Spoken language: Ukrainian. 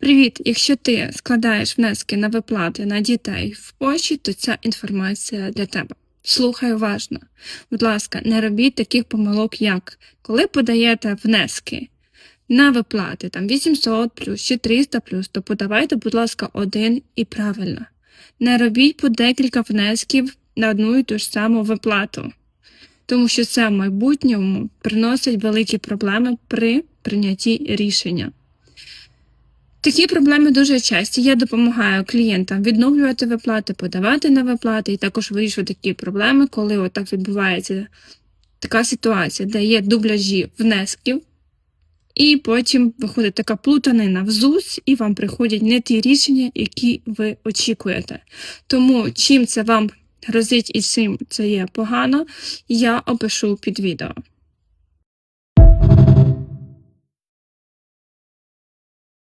Привіт! Якщо ти складаєш внески на виплати на дітей в Польщі, то ця інформація для тебе. Слухай уважно. Будь ласка, не робіть таких помилок, як коли подаєте внески на виплати там 800 плюс чи 300 плюс, то подавайте, будь ласка, один і правильно. Не робіть по декілька внесків на одну і ту ж саму виплату, тому що це в майбутньому приносить великі проблеми при прийнятті рішення. Такі проблеми дуже часті. Я допомагаю клієнтам відновлювати виплати, подавати на виплати і також вирішувати такі проблеми, коли отак відбувається така ситуація, де є дубляжі внесків, і потім виходить така плутанина в ЗУС, і вам приходять не ті рішення, які ви очікуєте. Тому чим це вам грозить і чим це є погано, я опишу під відео.